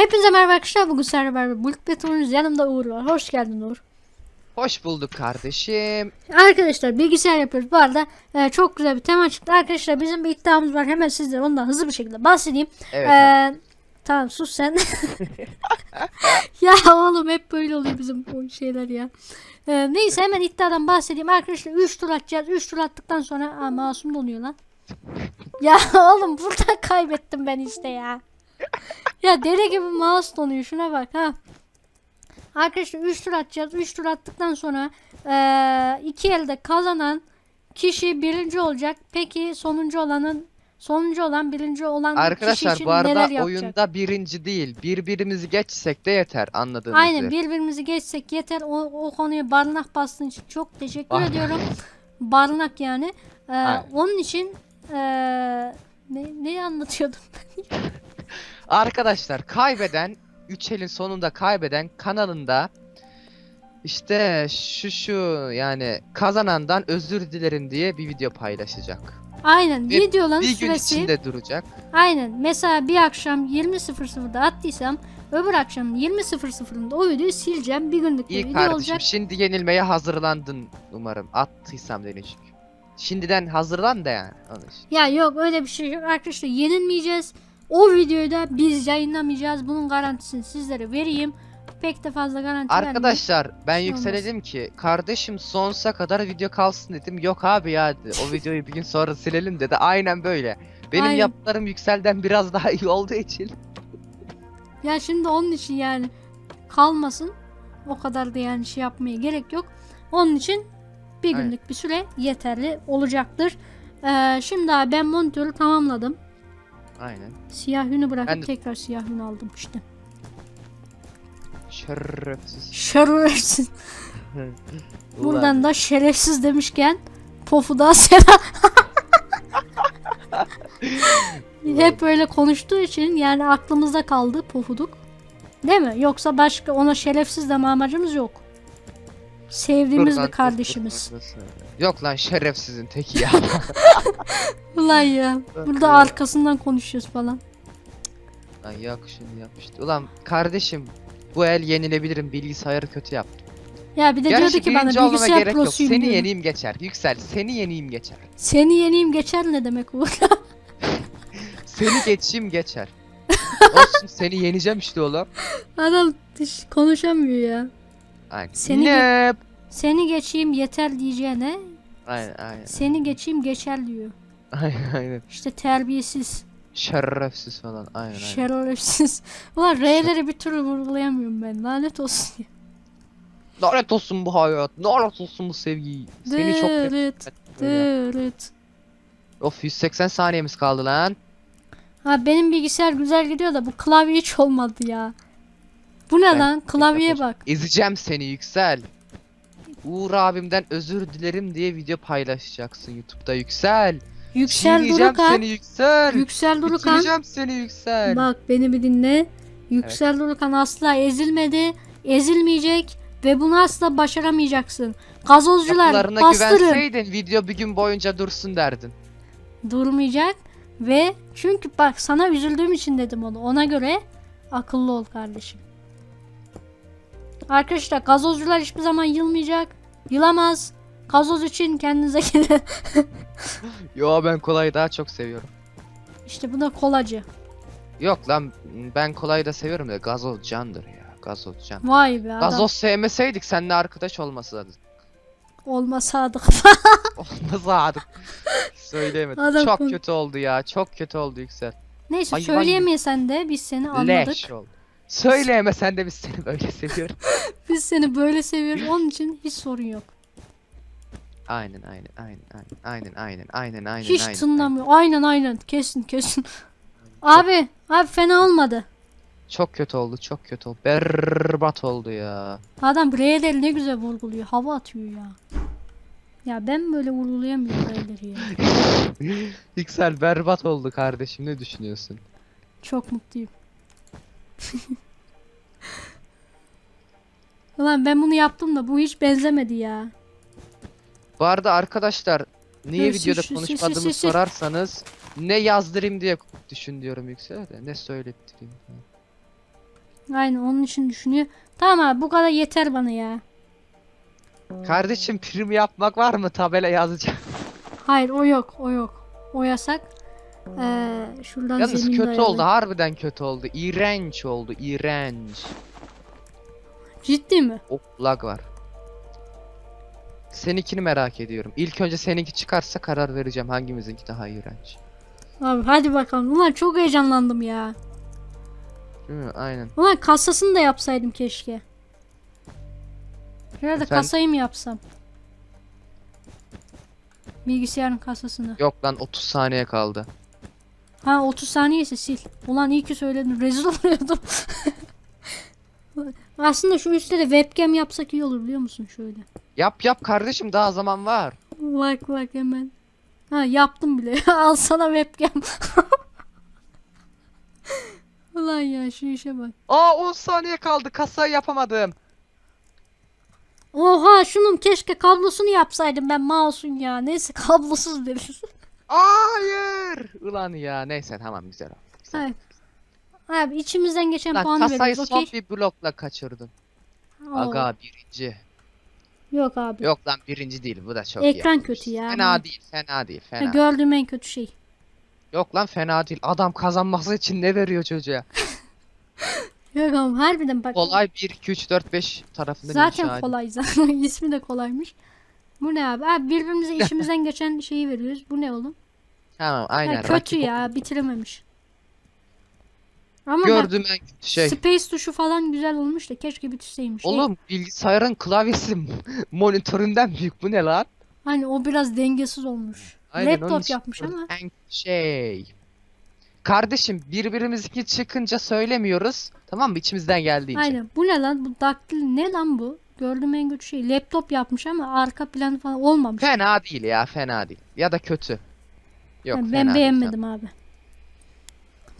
Hepinize merhaba arkadaşlar. Bugün sizlerle beraber Bulk Beton'uz. Yanımda Uğur var. Hoş geldin Uğur. Hoş bulduk kardeşim. Arkadaşlar bilgisayar yapıyoruz. Bu arada e, çok güzel bir tema çıktı. Arkadaşlar bizim bir iddiamız var. Hemen sizlere ondan hızlı bir şekilde bahsedeyim. Evet. E, tamam sus sen. ya oğlum hep böyle oluyor bizim o şeyler ya. E, neyse hemen iddiadan bahsedeyim. Arkadaşlar 3 tur atacağız. 3 tur attıktan sonra Aa, masum donuyor lan. ya oğlum burada kaybettim ben işte ya. Ya deli gibi mouse donuyor. Şuna bak ha. Arkadaşlar 3 tur atacağız. 3 tur attıktan sonra eee iki elde kazanan kişi birinci olacak. Peki sonuncu olanın sonuncu olan birinci olan kişi Arkadaşlar için bu arada neler yapacak? oyunda birinci değil. Birbirimizi geçsek de yeter anladığınız Aynen üzere. birbirimizi geçsek yeter. O, o konuya barınak bastığın için çok teşekkür Barınak. ediyorum. Barınak yani. Aynen. onun için eee ne, neyi anlatıyordum? Arkadaşlar kaybeden 3 elin sonunda kaybeden kanalında işte şu şu yani kazanandan özür dilerim diye bir video paylaşacak. Aynen Bir- videoların Bir gün süresi içinde duracak. Aynen. Mesela bir akşam 20.00'da attıysam öbür akşam 20.00'ında o videoyu sileceğim. Bir günlük bir İyi video kardeşim olacak. şimdi yenilmeye hazırlandın umarım. Attıysam çünkü. Şimdiden hazırlan da yani. Ya yok öyle bir şey yok arkadaşlar. Yenilmeyeceğiz. O videoyu da biz yayınlamayacağız. Bunun garantisini sizlere vereyim. Pek de fazla garanti vermeyeyim. Arkadaşlar ben şey Yüksel olmaz. dedim ki kardeşim sonsuza kadar video kalsın dedim. Yok abi ya dedi. O videoyu bir gün sonra silelim dedi. Aynen böyle. Benim Aynen. yaptıklarım Yüksel'den biraz daha iyi olduğu için. Ya şimdi onun için yani kalmasın. O kadar da yani şey yapmaya gerek yok. Onun için bir Aynen. günlük bir süre yeterli olacaktır. Ee, şimdi abi ben monitörü tamamladım. Aynen. Siyah yünü bırakıp Ben de- tekrar siyah yün aldım işte. Şerefsiz. Şerefsiz. Ulan. Buradan da şerefsiz demişken Pofu'da selam. Hep böyle konuştuğu için yani aklımızda kaldı Pofuduk. Değil mi? Yoksa başka ona şerefsiz deme amacımız yok. Sevdiğimiz Buradan bir kardeşimiz. çok- Yok lan şerefsizin teki ya. Ulan ya. Burada arkasından konuşuyoruz falan. lan yok şimdi yapmıştı. Ulan kardeşim bu el yenilebilirim bilgisayarı kötü yaptım. Ya bir de diyordu ki bana birinci olmama bilgisayar gerek yok. prosuyum Seni diyordu. yeneyim geçer. Yüksel seni yeneyim geçer. Seni yeneyim geçer ne demek bu? Seni geçeyim geçer. Olsun seni yeneceğim işte oğlum. Adam hiç konuşamıyor ya. Aynen. Seni Ne? Seni geçeyim yeter diyeceğine Aynen aynen. seni geçeyim geçer diyor. Aynen aynen. İşte terbiyesiz. Şerefsiz falan. Aynen aynen. Şerefsiz. Ulan R'leri bir türlü vurgulayamıyorum ben. Lanet olsun ya. Lanet olsun bu hayat. Lanet olsun bu sevgi. Seni çok Dırıt, Böyle. dırıt. Of 180 saniyemiz kaldı lan. Ha benim bilgisayar güzel gidiyor da bu klavye hiç olmadı ya. Bu ne Ben- lan? Klavyeye bak. Ezeceğim seni Yüksel. Uğur abimden özür dilerim diye video paylaşacaksın YouTube'da Yüksel. Yüksel Çiğneyeceğim Durukan. seni Yüksel. Yüksel Durukan. Bitireceğim seni Yüksel. Bak beni bir dinle. Yüksel Durukan asla ezilmedi. Ezilmeyecek. Ve bunu asla başaramayacaksın. Gazozcular Yapılarına bastırın. güvenseydin video bir gün boyunca dursun derdin. durmayacak ve çünkü bak sana üzüldüğüm için dedim onu. Ona göre akıllı ol kardeşim. Arkadaşlar gazozcular hiçbir zaman yılmayacak. Yılamaz. Gazoz için kendinize gelin. Yo ben kolayı daha çok seviyorum. işte bu da kolacı. Yok lan ben kolayı da seviyorum da gazoz candır ya. Gazoz can. Vay be adam. Gazoz sevmeseydik seninle arkadaş olmasaydık. Olmasaydık. Olmasaydık. Söyleyemedim. Adam çok kötü oldu ya. Çok kötü oldu Yüksel. Neyse Hayvan söyleyemeyesen de biz seni anladık. Leş oldu. Söyle ama sen de biz seni böyle seviyoruz. Biz seni böyle seviyoruz. Onun için hiç sorun yok. Aynen aynen aynen aynen aynen aynen aynen Hiç aynen, tınlamıyor. Aynen aynen. Kesin kesin. Abi abi fena olmadı. Çok kötü oldu çok kötü oldu. Berbat oldu ya. Adam Braille ne güzel vurguluyor. Hava atıyor ya. Ya ben böyle vurgulayamıyorum Braille'leri ya. Yüksel berbat oldu kardeşim ne düşünüyorsun? Çok mutluyum. Ulan ben bunu yaptım da bu hiç benzemedi ya. Bu arada arkadaşlar niye Dur, sil, videoda sil, konuşmadığımı sorarsanız ne yazdırayım diye düşün diyorum Yüksel de ne söylettireyim. Aynen onun için düşünüyor. Tamam abi bu kadar yeter bana ya. Kardeşim prim yapmak var mı? Tabela yazacağım. Hayır o yok o yok. O yasak. Ee, şuradan Yalnız zemin kötü dayalı. oldu. Harbiden kötü oldu. İğrenç oldu. iğrenç. Ciddi mi? O lag var. Seninkini merak ediyorum. İlk önce seninki çıkarsa karar vereceğim hangimizinki daha iğrenç. Abi hadi bakalım. Ulan çok heyecanlandım ya. Değil mi? Aynen. Ulan kasasını da yapsaydım keşke. Şurada Efendim? kasayı mı yapsam? Bilgisayarın kasasını. Yok lan 30 saniye kaldı. Ha 30 saniye ise sil. Ulan iyi ki söyledin. Rezil oluyordum. Aslında şu üstte de webcam yapsak iyi olur biliyor musun şöyle. Yap yap kardeşim daha zaman var. Bak bak hemen. Ha yaptım bile. Al sana webcam. Ulan ya şu işe bak. Aa 10 saniye kaldı kasayı yapamadım. Oha şunun keşke kablosunu yapsaydım ben mouse'un ya. Neyse kablosuz deriz. Hayır. Ulan ya neyse tamam güzel. oldu, güzel. Evet. Abi içimizden geçen Lan puanı kasayı veriyoruz son okey. bir blokla kaçırdın. Oo. Aga birinci. Yok abi. Yok lan birinci değil bu da çok iyi. Ekran kötü ya. Fena değil fena değil Ha, fena. gördüğüm en kötü şey. Yok lan fena değil. Adam kazanması için ne veriyor çocuğa? Yok ama harbiden bak. Kolay 1, 2, 3, 4, 5 tarafından Zaten inşa kolay zaten. İsmi de kolaymış. Bu ne abi? Abi birbirimize işimizden geçen şeyi veriyoruz. Bu ne oğlum? Tamam Ha, aynen. kötü rakip ya bitirememiş. Ama bak Gördüğüm en kötü şey. space tuşu falan güzel olmuş da keşke bitirseymiş. Oğlum bilgisayarın klavyesi monitöründen büyük. Bu ne lan? hani o biraz dengesiz olmuş. Aynen, Laptop yapmış ama. En şey. Kardeşim birbirimizinki çıkınca söylemiyoruz. Tamam mı? İçimizden geldiğince. Aynen. Bu ne lan? Bu daktil ne lan bu? Gördüğüm en kötü şey. Laptop yapmış ama arka planı falan olmamış. Fena değil ya fena değil. Ya da kötü. Yok Yani ben beğenmedim abi.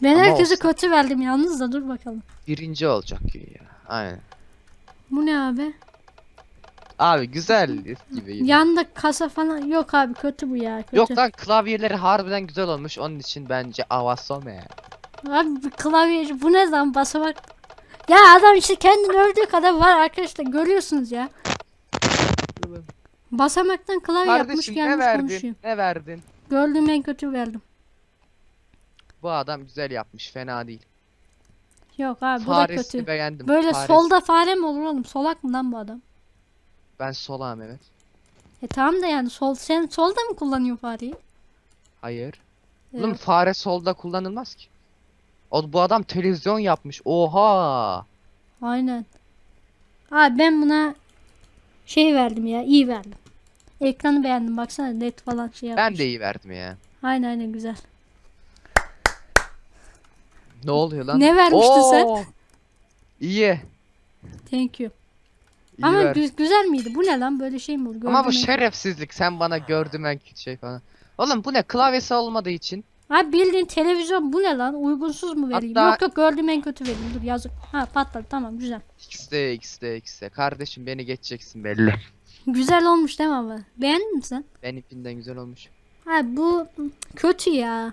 Ben Ama herkese olsa. kötü verdim yalnız da dur bakalım. Birinci olacak gibi ya. Aynen. Bu ne abi? Abi güzel gibi. Yanda kasa falan yok abi kötü bu ya kötü. Yok lan klavyeleri harbiden güzel olmuş. Onun için bence avasome. Abi bu klavyeci bu ne zaman basamak? Ya adam işte kendini övdüğü kadar var arkadaşlar görüyorsunuz ya. Basamaktan klavye yapmış Kardeşim ne gelmiş verdin? konuşuyor. Ne verdin? Gördüğüm en kötü verdim. Bu adam güzel yapmış. Fena değil. Yok abi bu da Faresini kötü. beğendim. Böyle Fares. solda fare mi olur oğlum? Solak mı lan bu adam? Ben solağım evet. E tamam da yani sol sen solda mı kullanıyorsun fareyi? Hayır. Evet. Oğlum fare solda kullanılmaz ki. O bu adam televizyon yapmış. Oha. Aynen. Abi ben buna şey verdim ya iyi verdim. Ekranı beğendim baksana led falan şey yapmış. Ben de iyi verdim ya. Aynen aynen güzel. Ne oluyor lan? Ne vermiştin sen? Oo! İyi. Thank you. İyi Ama ver. gü- güzel miydi? Bu ne lan böyle şey mi olur? Ama bu Gördüm şerefsizlik. Sen bana gördüm en kötü şey falan. Oğlum bu ne? Klavyesi olmadığı için. Abi bildiğin televizyon bu ne lan? Uygunsuz mu vereyim? Hatta- Yok yok gördüğüm en kötü vereyim. Dur yazık. Ha patladı tamam güzel. XD XD XD. Kardeşim beni geçeceksin belli. Güzel olmuş değil mi ama? Beğendin mi sen? Benimkinden güzel olmuş. Abi bu kötü ya.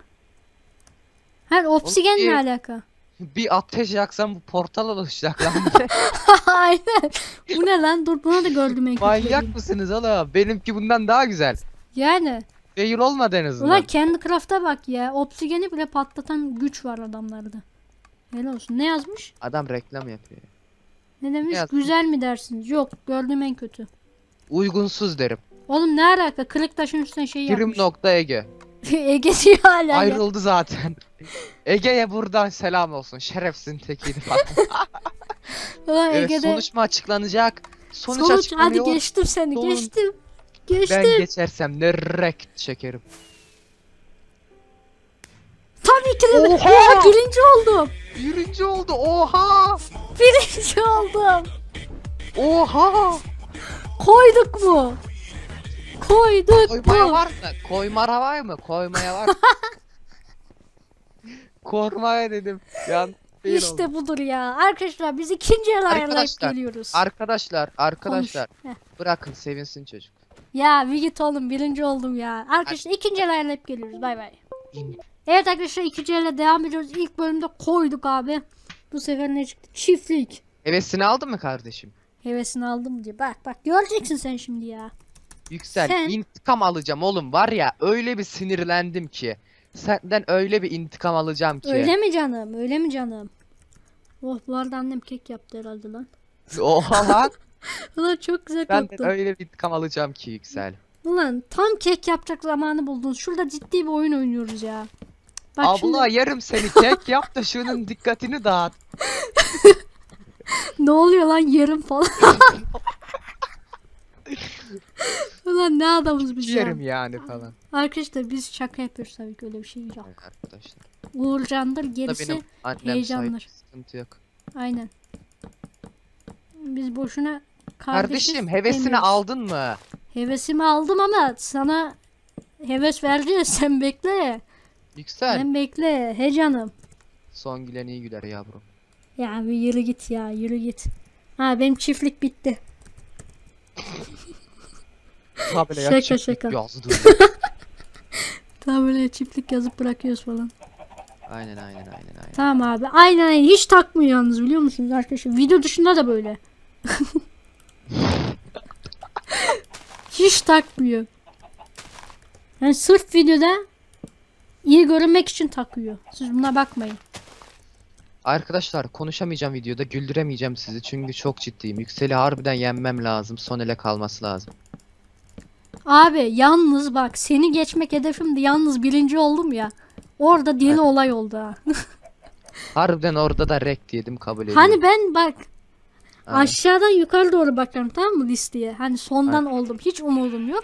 Her oksigenle iyi. alaka. Bir ateş yaksam bu portal oluşacak lan. Aynen. Bu ne lan? Dur buna da gördüm en Manyak mısınız oğlum? Benimki bundan daha güzel. Yani. Fail olmadı en azından. Ulan kendi craft'a bak ya. Oksijeni bile patlatan güç var adamlarda. Helal olsun. Ne yazmış? Adam reklam yapıyor. Ne demiş? yazmış? Güzel mi dersiniz? Yok. Gördüğüm en kötü. Uygunsuz derim. Oğlum ne alaka? Kırık taşın üstüne şey Prim yapmış. nokta Ege. Ege diyor hala ya. Ayrıldı zaten. Ege'ye buradan selam olsun. Şerefsin tekiydi falan. Ulan evet Ege'de sonuç mu açıklanacak? Sonuç, sonuç hadi açıklanıyor. geçtim seni Sonun- geçtim. Geçtim. Ben geçersem ne çekerim. Tabii ki de. Oha! Oha birinci oldum. Birinci oldu. Oha! Birinci oldum. Oha! Koyduk mu? Koyduk Koymaya mu? var mı? Koymara var mı? Koymaya var mı? Kormaya dedim. Yan değil oldu. İşte budur ya. Arkadaşlar biz ikinci el ayarlayıp Arkadaşlar, geliyoruz. Arkadaşlar, arkadaşlar. Heh. Bırakın sevinsin çocuk. Ya bir git oğlum birinci oldum ya. Arkadaşlar ikinci el ayarlayıp geliyoruz. Bay bay. Evet arkadaşlar ikinci elle devam ediyoruz. İlk bölümde koyduk abi. Bu sefer ne çıktı? Çiftlik. Hevesini aldın mı kardeşim? Hevesini aldım diye. Bak bak göreceksin sen şimdi ya. Yüksel Sen- intikam alacağım oğlum var ya öyle bir sinirlendim ki. Senden öyle bir intikam alacağım ki. Öyle mi canım? Öyle mi canım? Oh bu arada annem kek yaptı herhalde lan. Oha lan. Ulan çok güzel Senden koktu. öyle bir intikam alacağım ki Yüksel. Ulan tam kek yapacak zamanı buldun. Şurada ciddi bir oyun oynuyoruz ya. Bak Abla şimdi yarım seni tek yap da şunun dikkatini dağıt. ne oluyor lan yarım falan. Ulan ne adamız biz ya. Yerim yani falan. Arkadaşlar biz şaka yapıyoruz tabii ki öyle bir şey yok. Evet arkadaşlar. Uğurcan'dır gerisi benim annem heyecandır. sahip sıkıntı yok. aynen. Biz boşuna kardeşiz Kardeşim hevesini demiyoruz. aldın mı? Hevesimi aldım ama sana heves vereceğiz sen bekle. Yüksel. Sen bekle he canım. Son gülen iyi güler yavrum. Ya bir yürü git ya yürü git. Ha benim çiftlik bitti. Tabela Şaka, yapacak şaka. yazdım. Tamam böyle çiftlik yazıp bırakıyoruz falan. aynen aynen aynen aynen. Tamam abi. Aynen aynen. Hiç takmıyor yalnız biliyor musunuz arkadaşlar? Video dışında da böyle. Hiç takmıyor. Yani sırf videoda iyi görünmek için takıyor. Siz buna bakmayın. Arkadaşlar konuşamayacağım videoda güldüremeyeceğim sizi çünkü çok ciddiyim. Yüksel'i harbiden yenmem lazım. Son ele kalması lazım. Abi yalnız bak seni geçmek hedefimdi. Yalnız birinci oldum ya. Orada deli olay oldu ha. Harbiden orada da rek diyedim kabul ediyorum. hani ben bak Aynen. aşağıdan yukarı doğru bakıyorum tamam mı listeye? Hani sondan oldum. Hiç umudum yok.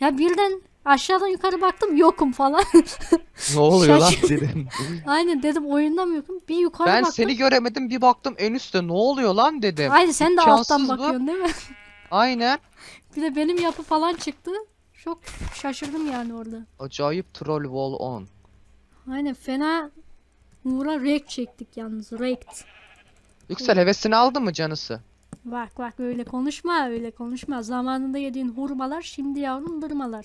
Ya birden aşağıdan yukarı baktım yokum falan. ne oluyor lan Şaşır- dedim. Aynen dedim oyunda mı yokum? Bir yukarı ben baktım. seni göremedim bir baktım en üstte ne oluyor lan dedim. Aynen sen de alttan bu. bakıyorsun değil mi? Aynen. Bir de benim yapı falan çıktı. Çok şaşırdım yani orada. Acayip troll wall on. Aynen fena Uğur'a rek çektik yalnız. Rekt. Yüksel hevesini aldın mı canısı? Bak bak öyle konuşma öyle konuşma. Zamanında yediğin hurmalar şimdi yavrum dırmalar.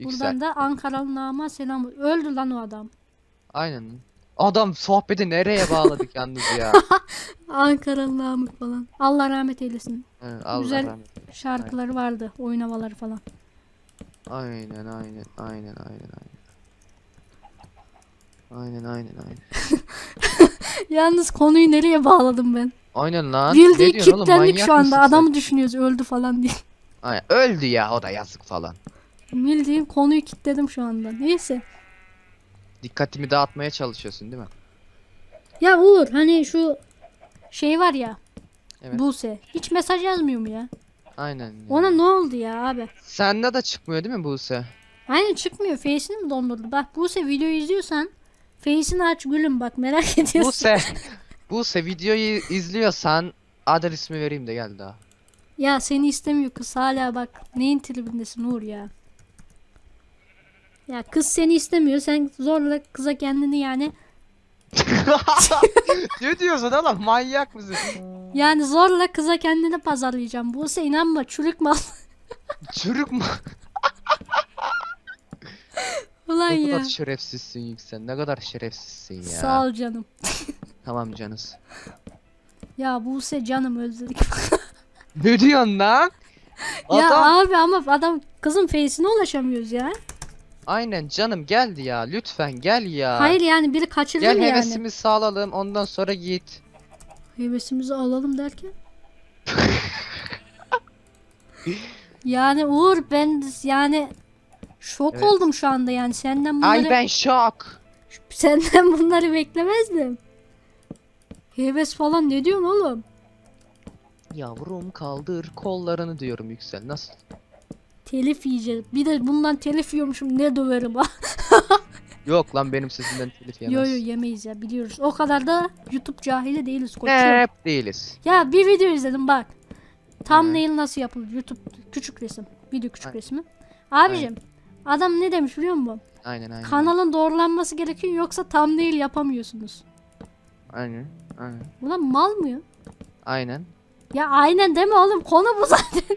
Yüksel. Buradan da Ankaralı nama selam. Öldü lan o adam. Aynen. Adam sohbeti nereye bağladık yalnız ya. Ankaralı Namık falan. Allah rahmet eylesin. He, Allah Güzel. rahmet. Şarkıları vardı. Oynamaları falan. Aynen aynen aynen aynen aynen. Aynen aynen aynen. Yalnız konuyu nereye bağladım ben? Aynen lan. Bildiği manyak şu anda. mısın sen? Adamı düşünüyoruz öldü falan diye. Aynen. Öldü ya o da yazık falan. Bildiğim konuyu kitledim şu anda. Neyse. Dikkatimi dağıtmaya çalışıyorsun değil mi? Ya Uğur hani şu şey var ya. Evet. Buse. Hiç mesaj yazmıyor mu ya? Aynen. ya. Ona ne oldu ya abi? Sende de çıkmıyor değil mi Buse? Aynen çıkmıyor. Face'ini mi dondurdu? Bak Buse videoyu izliyorsan Face'ini aç gülüm bak merak ediyorsun. Buse. Buse videoyu izliyorsan adres ismi vereyim de gel daha. Ya seni istemiyor kız hala bak. Neyin tribindesin Uğur ya? Ya kız seni istemiyor. Sen zorla kıza kendini yani ne diyorsun oğlum manyak mısın? yani zorla kıza kendini pazarlayacağım. Buse inanma çürük mal. Çürük mü? Ulan Ne ya. kadar şerefsizsin Yüksel. Ne kadar şerefsizsin ya. Sağ ol canım. Tamam canız. Ya Buse canım özledik. Ne diyorsun lan? ya Adam abi ama adam kızın face'ine ulaşamıyoruz ya. Aynen canım geldi ya lütfen gel ya. Hayır yani biri kaçırdı Gel mı yani? hevesimizi sağlayalım ondan sonra git. Hevesimizi alalım derken? yani Uğur ben yani şok Evet. oldum şu anda yani senden bunları Ay ben şok. senden bunları beklemezdim. Heves falan ne diyorsun oğlum? Yavrum kaldır kollarını diyorum Yüksel. Nasıl? Telif yiyeceğiz. Bir de bundan telif yiyormuşum ne döverim ha. Yok lan benim sesimden telif yemez. yo yemeyiz ya biliyoruz. O kadar da YouTube cahili değiliz koçum. Hep değiliz. Ya bir video izledim bak. Thumbnail nasıl yapılır? YouTube küçük resim. Video küçük Aynen. resmi. Abicim adam ne demiş biliyor musun? Aynen aynen. Kanalın doğrulanması gerekiyor yoksa thumbnail yapamıyorsunuz. Aynen. Aynen. Ulan mal mı ya? Aynen. Ya aynen deme oğlum konu bu zaten.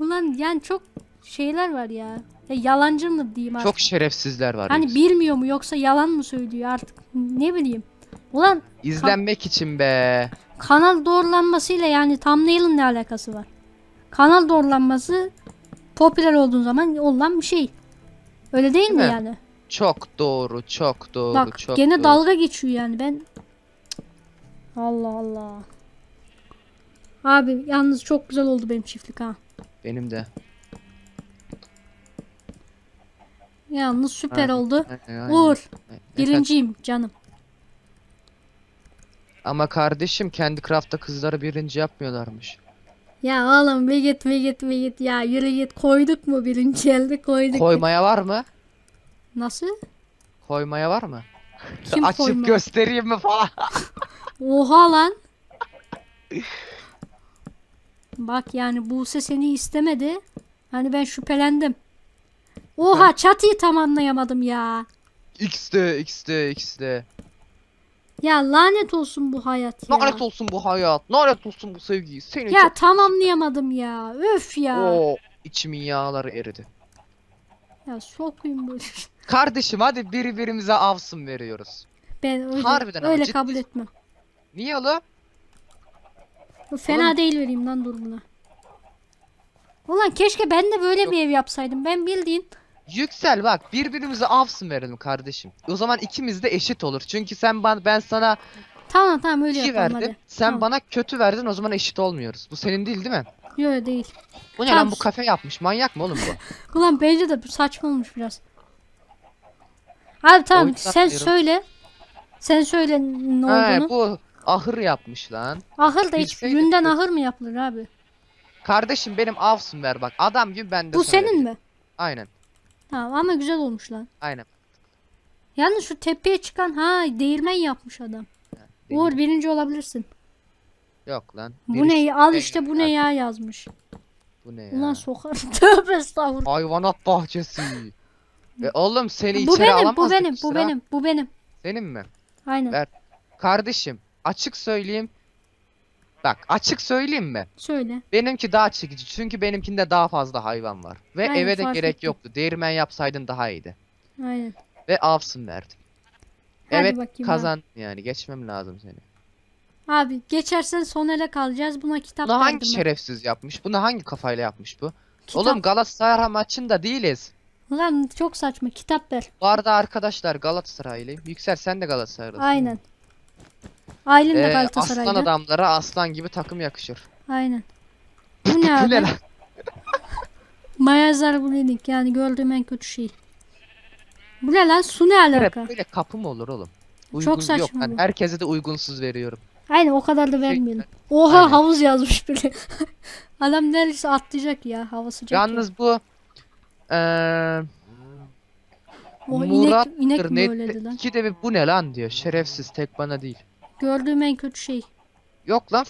Ulan yani çok şeyler var ya. ya yalancı mı diyeyim artık. Çok şerefsizler var. Hani Yüksel. bilmiyor mu yoksa yalan mı söylüyor artık ne bileyim. Ulan İzlenmek için be. kanal doğrulanmasıyla yani thumbnail'ın ne alakası var? Kanal doğrulanması popüler olduğun zaman olan bir şey. Öyle değil, mi mi? yani? Çok doğru, çok doğru, Bak çok gene doğru. dalga geçiyor yani ben. Allah Allah. Abi yalnız çok güzel oldu benim çiftlik ha. Benim de. Yalnız süper Ha, oldu. Aynen. Uğur birinciyim canım. Ama kardeşim kendi craft'ta kızları birinci yapmıyorlarmış. Ya oğlum bir git bir git bir git ya yürü git koyduk mu birinci elde koyduk. Koymaya var mı? Nasıl? Koymaya var mı? Kim Açıp koyma? göstereyim mi falan. Oha lan. Bak yani Buse seni istemedi. Hani ben şüphelendim. Oha çatıyı tamamlayamadım ya. X'de, X'de, X'de. Ya lanet olsun bu hayat ya. Lanet olsun bu hayat. Lanet olsun bu sevgi. Seni Ya çok... tamamlayamadım ya. Öf ya. Oo, içimin yağları eridi. Ya sokayım böyle. Kardeşim hadi birbirimize avsın veriyoruz. Ben öyle, Harbiden ama öyle ciddi- kabul etmem. Niye oğlum? Bu Fena Oğlum- değil vereyim lan dur buna. Ulan keşke ben de böyle bir ev yapsaydım. Ben bildiğin Yüksel bak birbirimize avsın verelim kardeşim. O zaman ikimiz de eşit olur. Çünkü sen ben, ben sana tamam tamam öyle iyi yapalım verdim. hadi. Sen Tamam. bana kötü verdin o zaman eşit olmuyoruz. Bu senin değil değil mi? Yok değil. Bu ne Tamam. lan bu kafe yapmış. Manyak mı oğlum bu? Ulan bence de bu saçma olmuş biraz. Abi tamam sen söyle. Sen söyle ne He, olduğunu. bu ahır yapmış lan. Ahır da hiç bilseydik yünden de- ahır mı yapılır abi? Kardeşim benim avsın ver bak. Adam gibi ben de Bu sana senin vereceğim. mi? Aynen. Tamam ama güzel olmuş lan. Aynen. Yalnız şu tepeye çıkan ha değirmen yapmış adam. Uğur birinci olabilirsin. Yok lan. Bu ne al işte bu ne ya yazmış. Bu ne ya? Ulan sokar. Tövbe estağfurullah. Hayvanat bahçesi. E oğlum seni Bu içeri benim, bu alamazdık benim, bu benim, bu benim. Senin mi? Aynen. Ver. Kardeşim açık söyleyeyim. Bak açık söyleyeyim mi? Söyle. Benimki daha çekici çünkü benimkinde daha fazla hayvan var. Ve Aynen, eve de fark gerek ettim. yoktu. Değirmen yapsaydın daha iyiydi. Aynen. Ve avsın verdim. Hadi evet bakayım abi. kazan yani geçmem lazım seni. Abi geçersen son ele kalacağız. Buna kitap Bunu hangi ben. şerefsiz yapmış? Bunu hangi kafayla yapmış bu? Kitap. Oğlum Galatasaray maçında değiliz. Ulan çok saçma. Kitap ver. Bu arada arkadaşlar Galatasaraylıyım. Yüksel sen de Galatasaraylısın. Aynen. Aylin de Ee, aslan adamlara aslan gibi takım yakışır. Aynen. Bu ne Bu ne abi? lan? Mayazlar bu dedik. Yani gördüğüm en kötü şey. Bu ne lan? Su ne alaka? Böyle, kapı mı olur oğlum? Uygun yok. saçma Ben bu. herkese de uygunsuz veriyorum. Aynen o kadar da vermeyelim. Oha Aynen. havuz yazmış biri. Adam neredeyse atlayacak ya. Hava sıcak. ya. Yalnız bu eee O inek, Murat inek mi öyledi net lan? iki de bir bu ne lan diyor. Şerefsiz tek bana değil. Gördüğüm en kötü şey. Yok lan.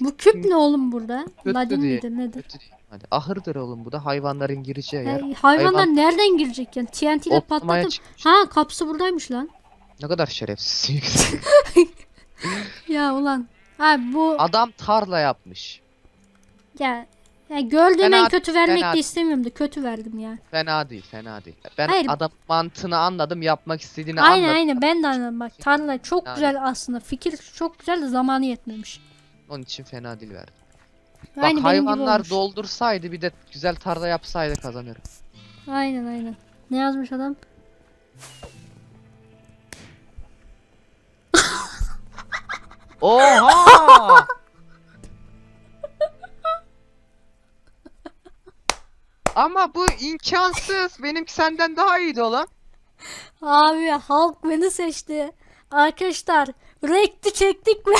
Bu küp ne oğlum burada? Kötü Ladin değil. midir nedir? Kötü değil. Hadi ahırdır oğlum bu da hayvanların gireceği yer. Hayvanlar Hayvan- nereden girecek yani? TNT ile Otlamaya patladım. çıkmış. Ha kapısı buradaymış lan. Ne kadar şerefsiz. Ya ulan. Abi bu Adam tarla yapmış. ya, ya gördüğüm Fena- en kötü vermek fena- de istemiyorum da kötü verdim ya. Fena değil, fena değil. Ben Hayır. adam mantığını anladım, yapmak istediğini Aynen anladım. aynen ben de anladım bak. Tarla çok Yani. güzel aslında. Fikir çok güzel de zamanı yetmemiş. Onun için fena değil verdim. Aynı benim Bak gibi hayvanlar olmuş. doldursaydı bir de güzel tarla yapsaydı kazanırım. Aynen aynen. Ne yazmış adam? Oha! Ama bu imkansız. Benimki senden daha iyiydi oğlum. Abi halk beni seçti. Arkadaşlar rekti çektik mi?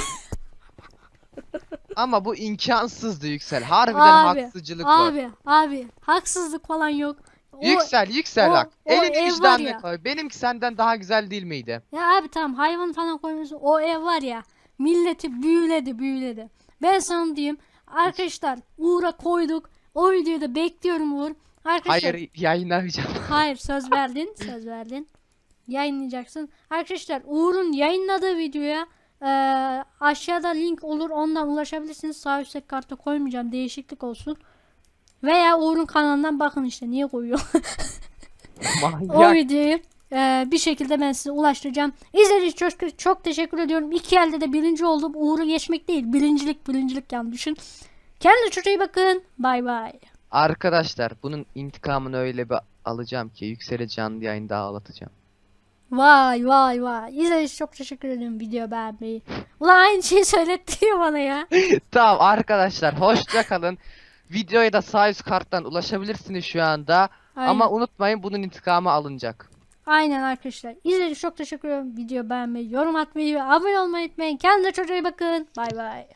Ama bu imkansızdı Yüksel. Harbiden Abi, haksızcılık var. abi abi haksızlık falan yok. O- Yüksel, yüksel o- bak. o Elini ev vicdanına koy. Benimki senden daha güzel değil miydi? Ya abi tamam hayvan falan koymuyorsun. O ev var ya milleti büyüledi büyüledi. Ben sana diyeyim arkadaşlar Uğur'a koyduk. O videoyu da bekliyorum Uğur. Arkadaşlar Hayır, yayınlamayacağım. Hayır söz verdin. Söz verdin. Yayınlayacaksın. Arkadaşlar Uğur'un yayınladığı videoya eee, aşağıda link olur. Ondan ulaşabilirsiniz. Sağ üstteki karta koymayacağım. Değişiklik olsun. Veya Uğur'un kanalından bakın işte niye koyuyor. o videoyu e, bir şekilde ben size ulaştıracağım. İzlediğiniz için çok, çok teşekkür ediyorum. İki elde de birinci oldum. Uğur'u geçmek değil. Birincilik birincilik yan düşün. Kendinize çok iyi bakın. Bay bay. Arkadaşlar bunun intikamını öyle bir alacağım ki yükseli canlı yayında ağlatacağım. Vay vay vay. İzlediğiniz çok teşekkür ederim video beğenmeyi. Ulan aynı şeyi söylettiriyor bana ya. tamam arkadaşlar hoşça kalın. Videoya da sağ üst karttan ulaşabilirsiniz şu anda. Aynen. Ama unutmayın bunun intikamı alınacak. Aynen arkadaşlar. İzlediğiniz çok teşekkür ederim. Video beğenmeyi, yorum atmayı ve abone olmayı unutmayın. Kendinize çok iyi bakın. Bay bay.